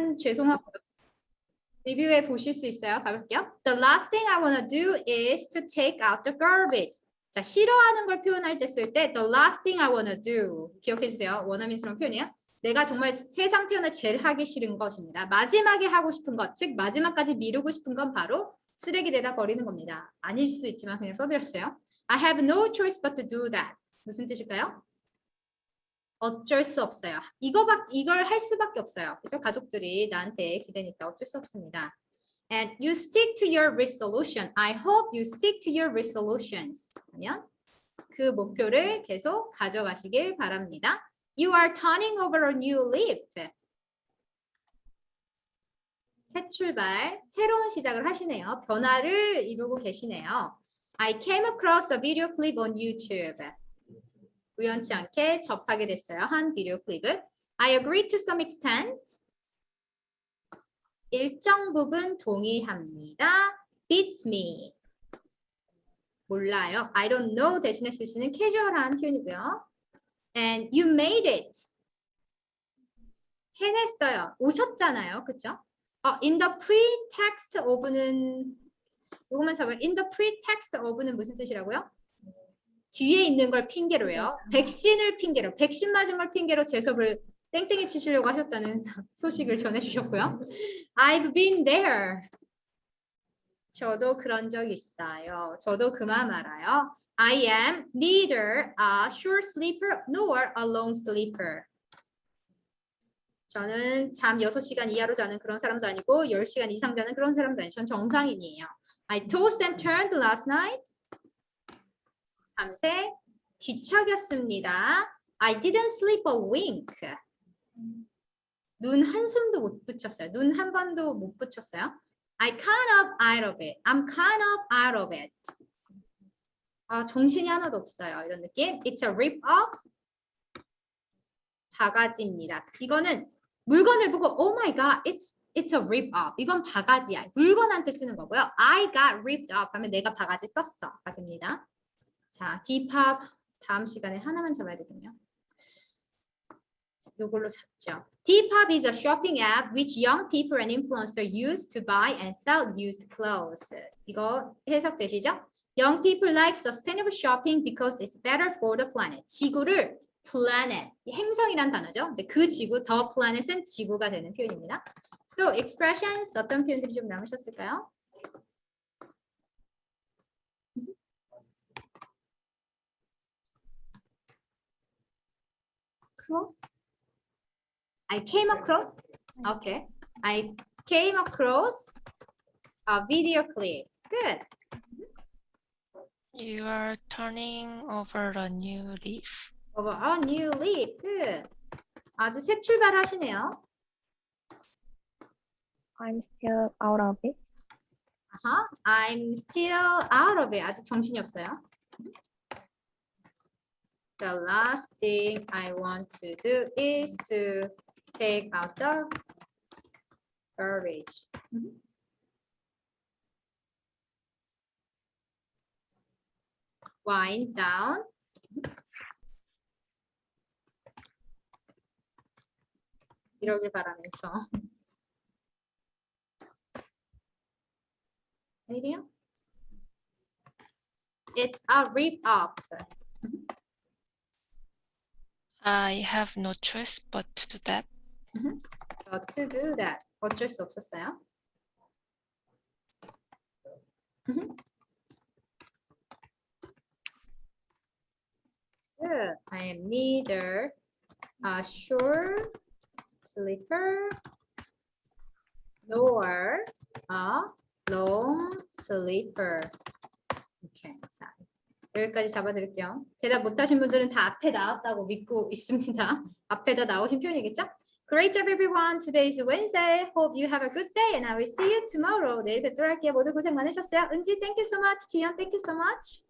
일단 죄송하고요. 리뷰해 보실 수 있어요. 가볼게요. The last thing I wanna do is to take out the garbage. 자, 싫어하는 걸 표현할 때 쓸 때 the last thing I wanna do 기억해 주세요. 원어민스러운 표현이에요. 내가 정말 세상 태어나 제일 하기 싫은 것입니다. 마지막에 하고 싶은 것, 즉 마지막까지 미루고 싶은 건 바로 쓰레기에다 버리는 겁니다. 아닐 수 있지만 그냥 써드렸어요. I have no choice but to do that. 무슨 뜻일까요? 어쩔 수 없어요. 이거밖 이걸 할 수밖에 없어요. 그죠? 가족들이 나한테 기대니까 어쩔 수 없습니다. And you stick to your resolution. I hope you stick to your resolutions. 하면 그 목표를 계속 가져가시길 바랍니다. You are turning over a new leaf. 새 출발, 새로운 시작을 하시네요. 변화를 이루고 계시네요. I came across a video clip on YouTube. 우연치 않게 접하게 됐어요. 한 비디오 클립을. I agree to some extent. 일정 부분 동의합니다. beats me. 몰라요. I don't know 대신에 쓸 수 있는 캐주얼한 표현이고요. And you made it. 해냈어요. 오셨잖아요. 그쵸? 어, in the pretext of는 이것만 잡아요. in the pretext of는 무슨 뜻이라고요? 뒤에 있는 걸 핑계로 해요. 백신을 핑계로, 백신 맞은 걸 핑계로 제 수업을 땡땡이 치시려고 하셨다는 소식을 전해주셨고요. I've been there. 저도 그런 적 있어요. 저도 그만 알아요. I am neither a short sleeper nor a long sleeper. 저는 잠 6시간 이하로 자는 그런 사람도 아니고 10시간 이상 자는 그런 사람도 아니고 전 정상인이에요. I tossed and turned last night. 밤새 뒤척였습니다. I didn't sleep a wink. 눈 한숨도 못 붙였어요. 눈 한 번도 못 붙였어요. I kind of out of it. I'm kind of out of it. 아, 정신이 하나도 없어요. 이런 느낌. It's a rip off. 바가지입니다. 이거는 물건을 보고 oh my god, it's it's a rip off. 이건 바가지야. 물건한테 쓰는 거고요. I got ripped off 하면 내가 바가지 썼어가 됩니다. 자, D팝 다음 시간에 하나만 잡아야 되거든요. 이걸로 잡죠. Dpop is a shopping app which young people and influencers use to buy and sell used clothes. 이거 해석되시죠? Young people like sustainable shopping because it's better for the planet. 지구를 planet, 행성이란 단어죠. 근데 그 지구, the planet은 지구가 되는 표현입니다. So expressions 어떤 표현들이 좀 남으셨을까요? Cross. I came across. Okay. I came across a video clip. Good. You are turning over a new leaf. Over a new leaf. Good. 아주 새 출발하시네요. I'm still out of it. 아하. I'm still out of it. 아직 정신이 없어요. The last thing I want to do is to take out the garbage. Wind down. 이러길 바라면서. Anything else? It's a rip off. I have no choice but to do that. But to do that. 어쩔 수 없었어요. Mhm. Good. I am neither a short sleeper nor a long sleeper. 오케이. 자, 여기까지 잡아드릴게요. 대답 못하신 분들은 다 앞에 나왔다고 믿고 있습니다. 앞에 다 나오신 표현이겠죠? Great job everyone. Today is Wednesday. Hope you have a good day and I will see you tomorrow. 내일 뵙도록 할게요. 모두 고생 많으셨어요. 은지, thank you so much. 지연, thank you so much.